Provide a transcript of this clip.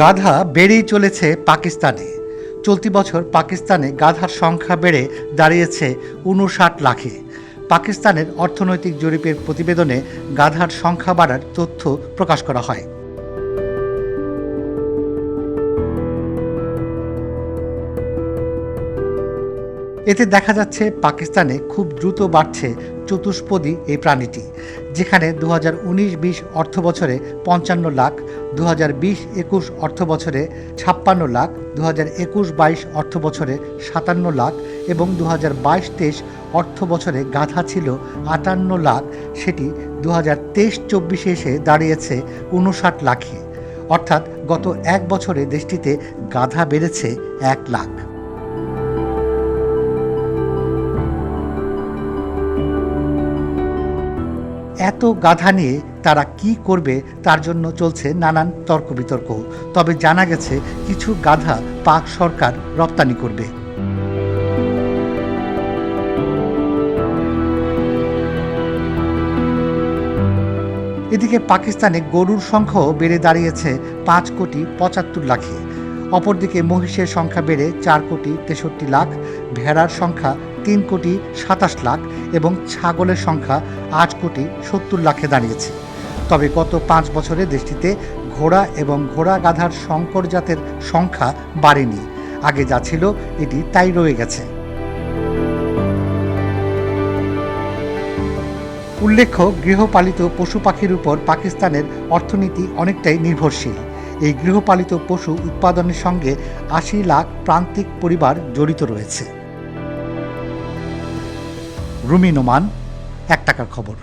গাধা বেড়েই চলেছে পাকিস্তানে। চলতি বছর পাকিস্তানে গাধার সংখ্যা বেড়ে দাঁড়িয়েছে উনষাট লাখে। পাকিস্তানের অর্থনৈতিক জরিপের প্রতিবেদনে গাধার সংখ্যা বাড়ার তথ্য প্রকাশ করা হয়। এতে দেখা যাচ্ছে পাকিস্তানে খুব দ্রুত বাড়ছে চতুষ্পদী এই প্রাণীটি, যেখানে দু হাজার উনিশ বিশ অর্থ বছরে পঞ্চান্ন লাখ দু হাজার বিশ একুশ অর্থ বছরে ছাপ্পান্ন লাখ দু হাজার একুশ বাইশ অর্থ বছরে সাতান্ন লাখ এবং দু হাজার বাইশ তেইশ অর্থ বছরে গাধা ছিল আটান্ন লাখ। সেটি দু হাজার তেইশ চব্বিশে এসে দাঁড়িয়েছে উনষাট লাখে। অর্থাৎ গত এক বছরে দেশটিতে গাধা বেড়েছে এক লাখ। এত গাধা নিয়ে তারা কি করবে তার জন্য চলছে নানান তর্ক বিতর্ক তবে জানা গেছে কিছু গাধা পাক সরকার রপ্তানি করবে। এদিকে পাকিস্তানে গরুর সংখ্যাও বেড়ে দাঁড়িয়েছে পাঁচ কোটি পঁচাত্তর লাখে। অপরদিকে মহিষের সংখ্যা বেড়ে চার কোটি তেষট্টি লাখ। ভেড়ার সংখ্যা তিন কোটি সাতাশ লাখ এবং ছাগলের সংখ্যা আট কোটি সত্তর লাখে দাঁড়িয়েছে। তবে গত পাঁচ বছরে দেশটিতে ঘোড়া এবং ঘোড়া গাধার সংকর জাতের সংখ্যা বাড়েনি। আগে যা ছিল, এটি তাই রয়ে গেছে। উল্লেখ্য, গৃহপালিত পশু পাখির উপর পাকিস্তানের অর্থনীতি অনেকটাই নির্ভরশীল। এই গৃহপালিত পশু উৎপাদনের সঙ্গে আশি লাখ প্রান্তিক পরিবার জড়িত রয়েছে। রুমি নোমান এক টাকার খবর।